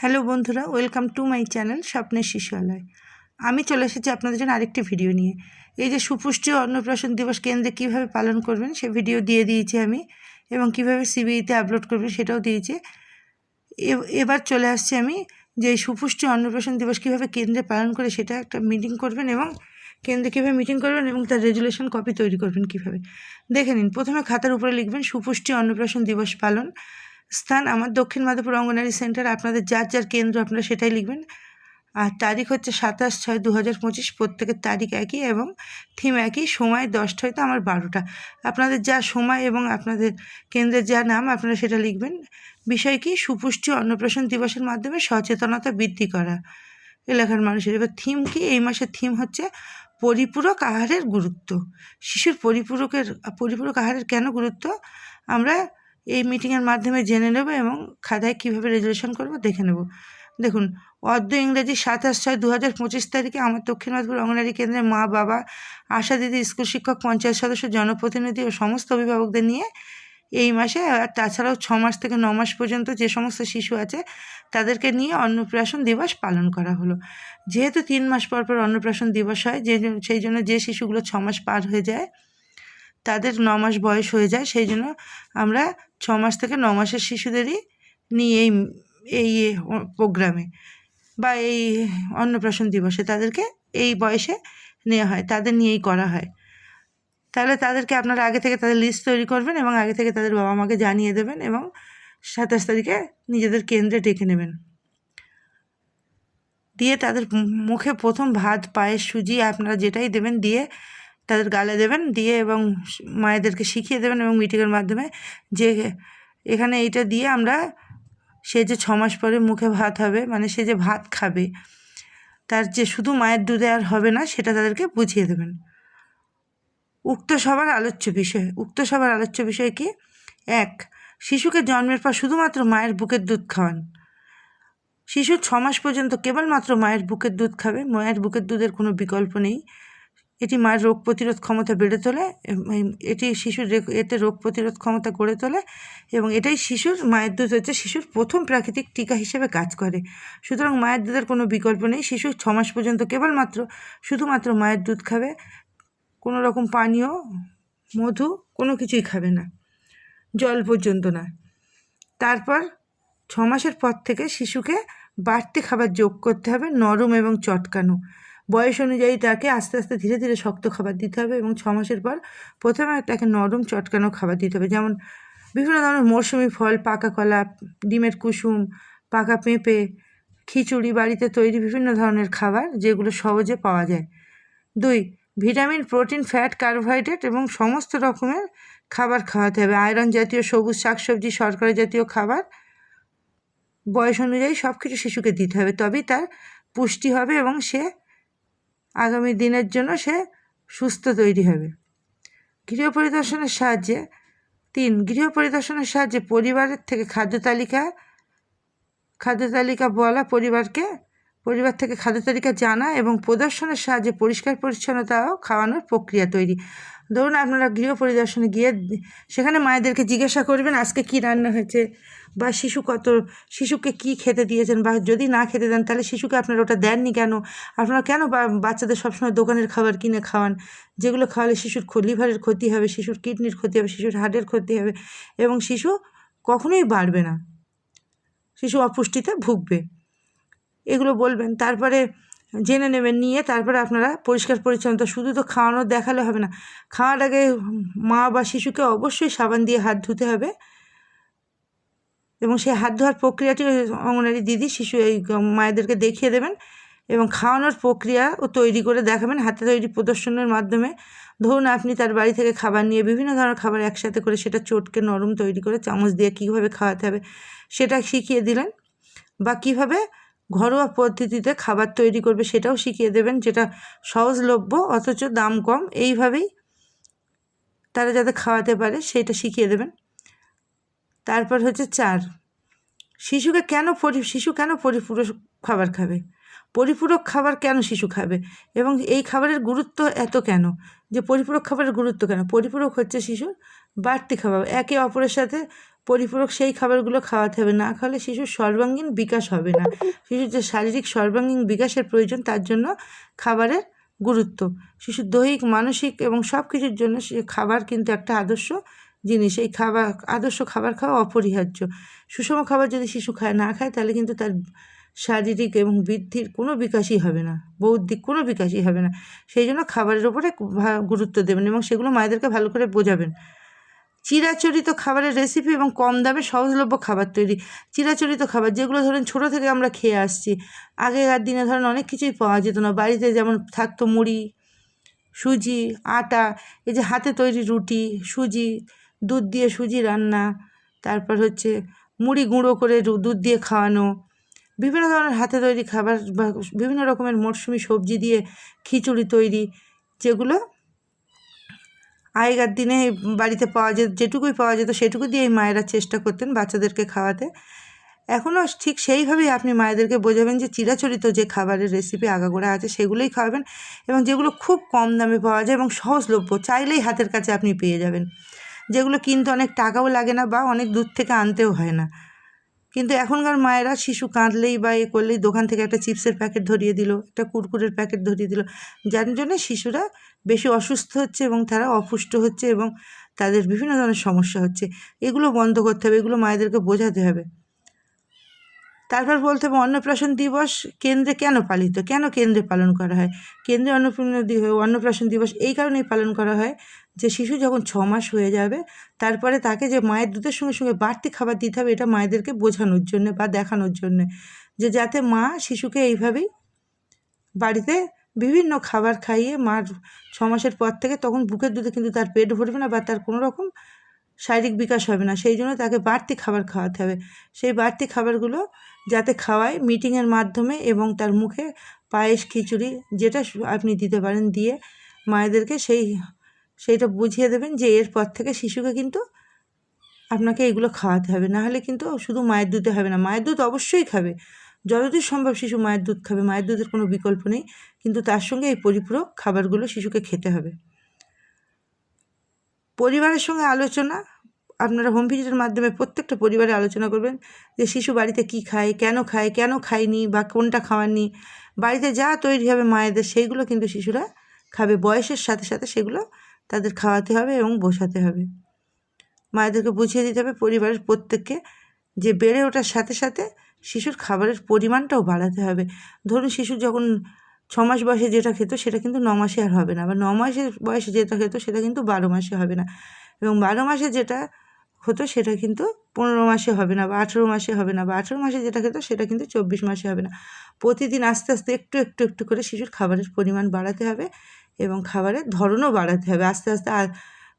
Hello বন্ধুরা, welcome to my channel স্বপ্নের শিশুয়ালয় আমি চলে এসেছি আপনাদের জন্য আরেকটি ভিডিও নিয়ে। এই যে সুপুষ্টি অন্নপ্রাশন দিবস কেন্দ্রে কীভাবে পালন করবেন, সে ভিডিও দিয়ে দিয়েছি আমি এবং কীভাবে সিবিইতে আপলোড করবেন সেটাও দিয়েছি। এবার চলে আসছি আমি যে সুপুষ্টি অন্নপ্রাশন দিবস কীভাবে কেন্দ্রে পালন করে সেটা একটা মিটিং করবেন এবং কেন্দ্রে কীভাবে মিটিং করবেন এবং তার রেজুলেশন কপি তৈরি করবেন কীভাবে। দেখে নিন, প্রথমে খাতার উপরে লিখবেন সুপুষ্টি অন্নপ্রাশন দিবস পালন। স্থান আমার দক্ষিণ মাধবপুর অঙ্গনারী সেন্টার। আপনাদের যার যার কেন্দ্র আপনারা সেটাই লিখবেন। আর তারিখ হচ্ছে সাতাশ ছয় দু হাজার পঁচিশ, প্রত্যেকের তারিখ একই এবং থিম একই, সময় দশটা হয়তো আমার বারোটা। আপনাদের যা সময় এবং আপনাদের কেন্দ্রের যা নাম আপনারা সেটা লিখবেন। বিষয় কি? সুপুষ্টি অন্নপ্রাশন দিবসের মাধ্যমে সচেতনতা বৃদ্ধি করা। এলাকার মানুষের। এবার থিম কি? এই মাসের থিম হচ্ছে পরিপূরক আহারের গুরুত্ব। শিশুর পরিপূরকের, পরিপূরক আহারের কেন গুরুত্ব? আমরা এই মিটিংয়ের মাধ্যমে জেনে নেব এবং খাতায় কীভাবে রেজুলেশন করব দেখে নেব। দেখুন অর্ধ ইংরেজি সাতাশ ছয় দু হাজার পঁচিশ তারিখে আমার দক্ষিণ মাধপুর অঙ্গনারী কেন্দ্রে মা, বাবা, আশা দিদি, স্কুল শিক্ষক, পঞ্চায়েত সদস্য, জনপ্রতিনিধি ও সমস্ত অভিভাবকদের নিয়ে এই মাসে, আর তাছাড়াও ছ মাস থেকে ন মাস পর্যন্ত যে সমস্ত শিশু আছে, তাদেরকে নিয়ে অন্নপ্রাশন দিবস পালন করা হলো। যেহেতু তিন মাস পর পর অন্নপ্রাশন দিবস হয়, যে সেই জন্য যে শিশুগুলো ছ মাস পার হয়ে যায়, তাদের ন মাস বয়স হয়ে যায়, সেই জন্য আমরা ছ মাস থেকে ন মাসের শিশুদেরই নিয়ে এই এই প্রোগ্রামে বা এই অন্নপ্রাশন দিবসে তাদেরকে এই বয়সে নেওয়া হয়, তাদের নিয়েই করা হয়। তাহলে তাদেরকে আপনারা আগে থেকে তাদের লিস্ট তৈরি করবেন এবং আগে থেকে তাদের বাবা মাকে জানিয়ে দেবেন এবং সাতাশ তারিখে নিজেদের কেন্দ্রে ডেকে নেবেন। দিয়ে তাদের মুখে প্রথম ভাত, পায়েস, সুজি আপনারা যেটাই দেবেন দিয়ে তাদের গালে দেবেন, দিয়ে এবং মায়েদেরকে শিখিয়ে দেবেন এবং মিটিংয়ের মাধ্যমে যে এখানে এইটা দিয়ে আমরা সে যে ছমাস পরে মুখে ভাত হবে মানে সে যে ভাত খাবে, তার যে শুধু মায়ের দুধে আর হবে না, সেটা তাদেরকে বুঝিয়ে দেবেন। উক্ত সবার আলোচ্য বিষয়, উক্ত সবার আলোচ্য বিষয় কি? এক, শিশুকে জন্মের পর শুধুমাত্র মায়ের বুকের দুধ খাওয়ান। শিশু ছমাস পর্যন্ত কেবলমাত্র মায়ের বুকের দুধ খাবে, মায়ের বুকের দুধের কোনো বিকল্প নেই। এটি মায়ের রোগ প্রতিরোধ ক্ষমতা বেড়ে তোলে এটি শিশুর এতে রোগ প্রতিরোধ ক্ষমতা গড়ে তোলে এবং এটাই শিশুর, মায়ের দুধ হচ্ছে শিশুর প্রথম প্রাকৃতিক টিকা হিসেবে কাজ করে। সুতরাং মায়ের দুধের কোনো বিকল্প নেই, শিশু ছ মাস পর্যন্ত কেবলমাত্র, শুধুমাত্র মায়ের দুধ খাবে, কোনো রকম পানীয়, মধু, কোনো কিছুই খাবে না, জল পর্যন্ত না। তারপর ছ মাসের পর থেকে শিশুকে বাড়তি খাবার যোগ করতে হবে, নরম এবং চটকানো। বয়স অনুযায়ী তাকে আস্তে আস্তে ধীরে ধীরে শক্ত খাবার দিতে হবে এবং ছ মাসের পর প্রথমে তাকে নরম চটকানো খাবার দিতে হবে। যেমন বিভিন্ন ধরনের মৌসুমি ফল, পাকা কলা, ডিমের কুসুম, পাকা পেঁপে, খিচুড়ি, বাড়িতে তৈরি বিভিন্ন ধরনের খাবার যেগুলো সহজে পাওয়া যায়। দুই, ভিটামিন, প্রোটিন, ফ্যাট, কার্বোহাইড্রেট এবং সমস্ত রকমের খাবার খাওয়াতে হবে। আয়রন জাতীয়, সবুজ শাকসবজি, শর্করা জাতীয় খাবার বয়স অনুযায়ী সব কিছু শিশুকে দিতে হবে। তবেই তার পুষ্টি হবে এবং সে আগামী দিনের জন্য সে সুস্থ তৈরি হবে। গৃহ পরিদর্শনের সাহায্যে তিন গৃহ পরিদর্শনের সাহায্যে পরিবারের থেকে খাদ্য তালিকা খাদ্য তালিকা বলা পরিবারকে, পরিবার থেকে খাদ্য তালিকা জানা এবং প্রদর্শনের সাহায্যে পরিষ্কার পরিচ্ছন্নতা ও খাওয়ানোর প্রক্রিয়া তৈরি। ধরুন আপনারা গৃহ পরিদর্শনে গিয়ে সেখানে মায়েদেরকে জিজ্ঞাসা করবেন, আজকে কী রান্না হয়েছে? বা শিশু কত, শিশুকে কী খেতে দিয়েছেন? বা যদি না খেতে দেন, তাহলে শিশুকে আপনারা ওটা দেননি কেন? আপনারা কেন বাচ্চাদের সবসময় দোকানের খাবার কিনে খাওয়ান? যেগুলো খাওয়ালে শিশুর লিভারের ক্ষতি হবে, শিশুর কিডনির ক্ষতি হবে, শিশুর হার্টের ক্ষতি হবে এবং শিশু কখনোই বাড়বে না। শিশু অপুষ্টিতে ভুগবে। এগুলো বলবেন। তারপরে জেনে নেবেন, নিয়ে তারপরে আপনারা পরিষ্কার পরিচ্ছন্নতা শুধু তো খাওয়ানো দেখালে হবে না, খাওয়ার আগে মা বা শিশুকে অবশ্যই সাবান দিয়ে হাত ধুতে হবে। এবং সেই হাত ধোয়ার প্রক্রিয়াটি অঙ্গনারী দিদি, শিশু এই মায়েদেরকে দেখিয়ে দেবেন এবং খাওয়ানোর প্রক্রিয়াও তৈরি করে দেখাবেন। হাতে তৈরি প্রদর্শনের মাধ্যমে ধরুন আপনি তার বাড়ি থেকে খাবার নিয়ে বিভিন্ন ধরনের খাবার একসাথে করে সেটা চটকে নরম তৈরি করে চামচ দিয়ে কীভাবে খাওয়াতে হবে সেটা শিখিয়ে দিলেন বা কীভাবে ঘরোয়া পদ্ধতিতে খাবার তৈরি করবে, সেটাও শিখিয়ে দেবেন যেটা সহজলভ্য অথচ দাম কম। এইভাবেই তারা যাতে খাওয়াতে পারে সেটা শিখিয়ে দেবেন। তারপর হচ্ছে চার, শিশুকে কেন পরি, শিশু কেন পরিপূরক খাবার খাবে? পরিপূরক খাবার কেন শিশু খাবে? এবং এই খাবারের গুরুত্ব এত কেন? যে পরিপূরক খাবারের গুরুত্ব কেন? পরিপূরক হচ্ছে শিশুর বাড়তি খাবার। একে অপরের সাথে পরিপূরক সেই খাবারগুলো খাওয়াতে হবে। না খাওয়ালে শিশুর সর্বাঙ্গীন বিকাশ হবে না। শিশুর যে শারীরিক সর্বাঙ্গীন বিকাশের প্রয়োজন, তার জন্য খাবারের গুরুত্ব। শিশুর দৈহিক, মানসিক এবং সব কিছুর জন্য সে খাবার কিন্তু একটা আদর্শ জিনিস। এই খাবার, আদর্শ খাবার খাওয়া অপরিহার্য। সুষম খাবার যদি শিশু খায়, না খায়, তাহলে কিন্তু তার শারীরিক এবং বৃদ্ধির কোনো বিকাশই হবে না। বৌদ্ধিক কোনো বিকাশই হবে না। সেই জন্য খাবারের ওপরে গুরুত্ব দেবেন এবং সেগুলো মায়েদেরকে ভালো করে বোঝাবেন। চিরাচরিত খাবারের রেসিপি এবং কম দামে সহজলভ্য খাবার তৈরি। চিরাচরিত খাবার, যেগুলো ধরেন ছোটো থেকে আমরা খেয়ে আসছি, আগেকার দিনে ধরেন অনেক কিছুই পাওয়া যেত না। বাড়িতে যেমন থাকতো মুড়ি, সুজি, আটা, এই যে হাতে তৈরি রুটি, সুজি, দুধ দিয়ে সুজি রান্না, তারপর হচ্ছে মুড়ি গুঁড়ো করে দুধ দিয়ে খাওয়ানো, বিভিন্ন ধরনের হাতে তৈরি খাবার বা বিভিন্ন রকমের মরশুমি সবজি দিয়ে খিচুড়ি তৈরি, যেগুলো আগেকার দিনে বাড়িতে পাওয়া যেত, যেটুকুই পাওয়া যেত সেটুকু দিয়েই মায়েরা চেষ্টা করতেন বাচ্চাদেরকে খাওয়াতে। এখনও ঠিক সেইভাবেই আপনি মায়েদেরকে বোঝাবেন যে চিরাচরিত যে খাবারের রেসিপি আগাগোড়া আছে সেগুলোই খাওয়াবেন এবং যেগুলো খুব কম দামে পাওয়া যায় এবং সহজলভ্য চাইলেই হাতের কাছে আপনি পেয়ে যাবেন। যেগুলো কিনতে অনেক টাকাও লাগে না বা অনেক দূর থেকে আনতেও হয় না। কিন্তু এখনকার মায়েরা শিশু কাঁদলেই বা এ করলেই দোকান থেকে একটা চিপসের প্যাকেট ধরিয়ে দিল, একটা কুরকুরের প্যাকেট ধরিয়ে দিল। যার জন্য শিশুরা বেশি অসুস্থ হচ্ছে এবং তারা অপুষ্ট হচ্ছে এবং তাদের বিভিন্ন ধরনের সমস্যা হচ্ছে। এগুলো বন্ধ করতে হবে, এগুলো মায়েদেরকে বোঝাতে হবে। তারপর বলতে হবে, অন্নপ্রাশন দিবস কেন্দ্রে কেন পালিত? কেন কেন্দ্রে পালন করা হয়? কেন্দ্রে অন্নপূর্ণ অন্নপ্রাশন দিবস এই কারণেই পালন করা হয় যে শিশু যখন ছ মাস হয়ে যাবে, তারপরে তাকে যে মায়ের দুধের সঙ্গে সঙ্গে বাড়তি খাবার দিতে হবে, এটা মায়েদেরকে বোঝানোর জন্য বা দেখানোর জন্য যে যাতে মা শিশুকে এইভাবেই বাড়িতে বিভিন্ন খাবার খাইয়ে মার ছ মাসের পর থেকে তখন বুকের দুধে কিন্তু তার পেট ভরবে না বা তার কোনো রকম শারীরিক বিকাশ হবে না। সেই জন্য তাকে বাড়তি খাবার খাওয়াতে হবে। সেই বাড়তি খাবারগুলো যাতে খাওয়ায় মিটিংয়ের মাধ্যমে এবং তার মুখে পায়েস, খিচুড়ি যেটা আপনি দিতে পারেন দিয়ে মায়েদেরকে সেই, সেইটা বুঝিয়ে দেবেন যে এরপর থেকে শিশুকে কিন্তু আপনাকে এগুলো খাওয়াতে হবে। না হলে কিন্তু শুধু মায়ের দুধে হবে না, মায়ের দুধ অবশ্যই খাবে। যতদূর সম্ভব শিশু মায়ের দুধ খাবে, মায়ের দুধের কোনো বিকল্প নেই, কিন্তু তার সঙ্গে এই পরিপূরক খাবারগুলো শিশুকে খেতে হবে। পরিবারের সঙ্গে আলোচনা, আপনারা হোম ভিজিটের মাধ্যমে প্রত্যেকটা পরিবারে আলোচনা করবেন যে শিশু বাড়িতে কী খায়, কেন খায়, কেন খায়নি বা কোনটা খাওয়াননি, বাড়িতে যা তৈরি হবে মায়েদের সেইগুলো কিন্তু শিশুরা খাবে, বয়সের সাথে সাথে সেগুলো তাদের খাওয়াতে হবে এবং বোঝাতে হবে। মায়েদেরকে বুঝিয়ে দিতে হবে পরিবারের প্রত্যেককে যে বেড়ে ওঠার সাথে সাথে শিশুর খাবারের পরিমাণটাও বাড়াতে হবে। ধরুন শিশু যখন ছ মাস বয়সে যেটা খেত, সেটা কিন্তু ন মাসে আর হবে না। বা ন মাসের বয়সে যেটা খেত, সেটা কিন্তু বারো মাসে হবে না। এবং বারো মাসে যেটা হতো, সেটা কিন্তু পনেরো মাসে হবে না বা আঠেরো মাসে হবে না বা আঠেরো মাসে যেটা খেত, সেটা কিন্তু চব্বিশ মাসে হবে না। প্রতিদিন আস্তে আস্তে একটু একটু একটু করে শিশুর খাবারের পরিমাণ বাড়াতে হবে এবং খাবারের ধরনও বাড়াতে হবে। আস্তে আস্তে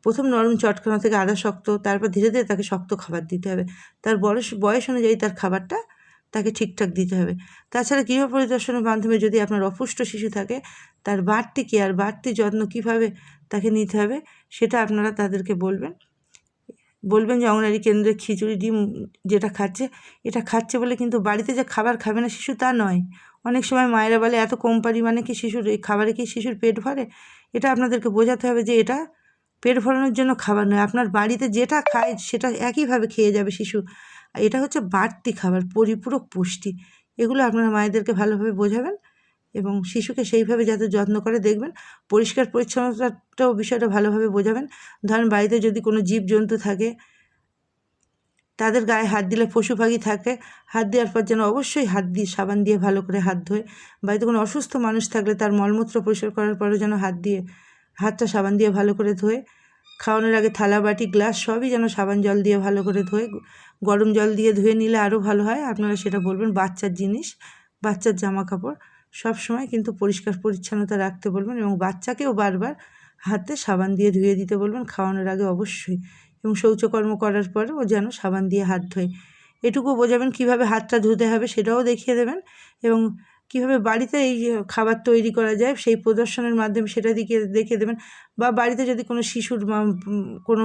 প্রথম নরম চটকানো থেকে আদা শক্ত, তারপর ধীরে ধীরে তাকে শক্ত খাবার দিতে হবে। তার বয়স বয়স অনুযায়ী তার খাবারটা তাকে ঠিকঠাক দিতে হবে। তাছাড়া গৃহ পরিদর্শনের মাধ্যমে যদি আপনার অপুষ্ট শিশু থাকে, তার বাড়তি কেয়ার বাড়তি যত্ন কীভাবে তাকে নিতে হবে, সেটা আপনারা তাদেরকে বলবেন। বলবেন যে অঙ্গনারী কেন্দ্রে খিচুড়ি, ডিম যেটা খাচ্ছে, এটা খাচ্ছে বলে কিন্তু বাড়িতে যে খাবার খাবে না শিশু তা নয়। অনেক সময় মায়েরা বলে, এত কম পরিমাণে কি শিশুর এই খাবারে কি শিশুর পেট ভরে? এটা আপনাদেরকে বোঝাতে হবে যে এটা পেট ভরানোর জন্য খাবার নয়। আপনার বাড়িতে যেটা খায় সেটা একইভাবে খেয়ে যাবে শিশু। এটা হচ্ছে বাড়তি খাবার, পরিপূরক পুষ্টি। এগুলো আপনারা মায়েদেরকে ভালোভাবে বোঝাবেন এবং শিশুকে সেইভাবে যাতে যত্ন করে দেখবেন, পরিষ্কার পরিচ্ছন্নতাটাও বিষয়টা ভালোভাবে বোঝাবেন। ধরেন বাড়িতে যদি কোনো জীবজন্তু থাকে, তাদের গায়ে হাত দিলে পশু পাখি থাকে, হাত দেওয়ার পর যেন অবশ্যই হাত দিয়ে, সাবান দিয়ে ভালো করে হাত ধোয়। বাড়িতে কোনো অসুস্থ মানুষ থাকলে তার মলমূত্র পরিষ্কার করার পরেও যেন হাত দিয়ে, হাতটা সাবান দিয়ে ভালো করে ধোয়। খাওয়ানোর আগে থালা, বাটি, গ্লাস সবই যেন সাবান জল দিয়ে ভালো করে ধোয়, গরম জল দিয়ে ধুয়ে নিলে আরও ভালো হয়। আপনারা সেটা বলবেন, বাচ্চার জিনিস, বাচ্চার জামা কাপড় সব সময় কিন্তু পরিষ্কার পরিচ্ছন্নতা রাখতে বলবেন এবং বাচ্চাকেও বারবার হাতে সাবান দিয়ে ধুয়ে দিতে বলবেন খাওয়ানোর আগে অবশ্যই এবং শৌচকর্ম করার পরে ও যেন সাবান দিয়ে হাত ধোয়। এটুকু বোঝাবেন কীভাবে হাতটা ধুতে হবে সেটাও দেখিয়ে দেবেন এবং কীভাবে বাড়িতে এই খাবার তৈরি করা যায়, সেই প্রদর্শনের মাধ্যমে সেটা দিকে দেখিয়ে দেবেন। বা বাড়িতে যদি কোনো শিশুর কোনো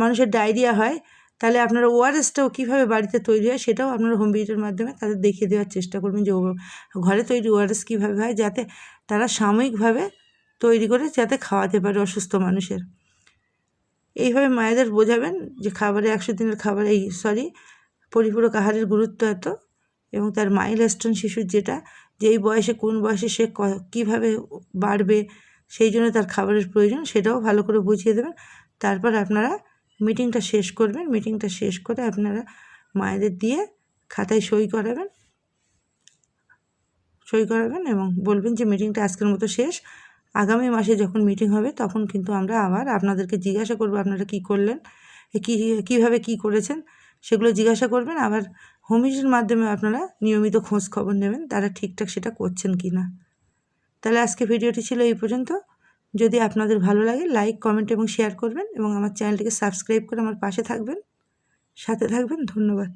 মানুষের ডায়রিয়া হয়, তাহলে আপনারা ওআরএসটাও কীভাবে বাড়িতে তৈরি হয়, সেটাও আপনারা হোম ভিজিটের মাধ্যমে তাদের দেখিয়ে দেওয়ার চেষ্টা করবেন যে ঘরে তৈরি ওআরএস কীভাবে হয়, যাতে তারা সাময়িকভাবে তৈরি করে, যাতে খাওয়াতে পারে অসুস্থ মানুষের। এইভাবে মায়েদের বোঝাবেন যে খাবারে একশো দিনের খাবার, এই সরি, পরিপূরক আহারের গুরুত্ব এত। এবং তার মাইলস্টোন শিশুর যেটা যেই বয়সে কোন বয়সে সে কীভাবে বাড়বে, সেই জন্য তার খাবারের প্রয়োজন, সেটাও ভালো করে বুঝিয়ে দেবেন। তারপর আপনারা মিটিংটা শেষ করবেন, মিটিংটা শেষ করে আপনারা মায়েদের দিয়ে খাতায় সই করাবেন। সই করাবেন এবং বলবেন যে মিটিংটা আজকের মতো শেষ। আগামী মাসে যখন মিটিং হবে, তখন কিন্তু আমরা আবার আপনাদেরকে জিজ্ঞাসা করব আপনারা কী করলেন কী, কীভাবে কী করেছেন, সেগুলো জিজ্ঞাসা করবেন। আবার হোমিসের মাধ্যমে আপনারা নিয়মিত খোঁজ খবর নেবেন, তারা ঠিকঠাক সেটা করছেন কি না তাহলে আজকে ভিডিওটি ছিল এই পর্যন্ত। যদি আপনাদের ভালো লাগে লাইক কমেন্ট এবং শেয়ার করবেন এবং আমার চ্যানেলটিকে সাবস্ক্রাইব করে আমার পাশে থাকবেন। সাথে থাকবেন, ধন্যবাদ।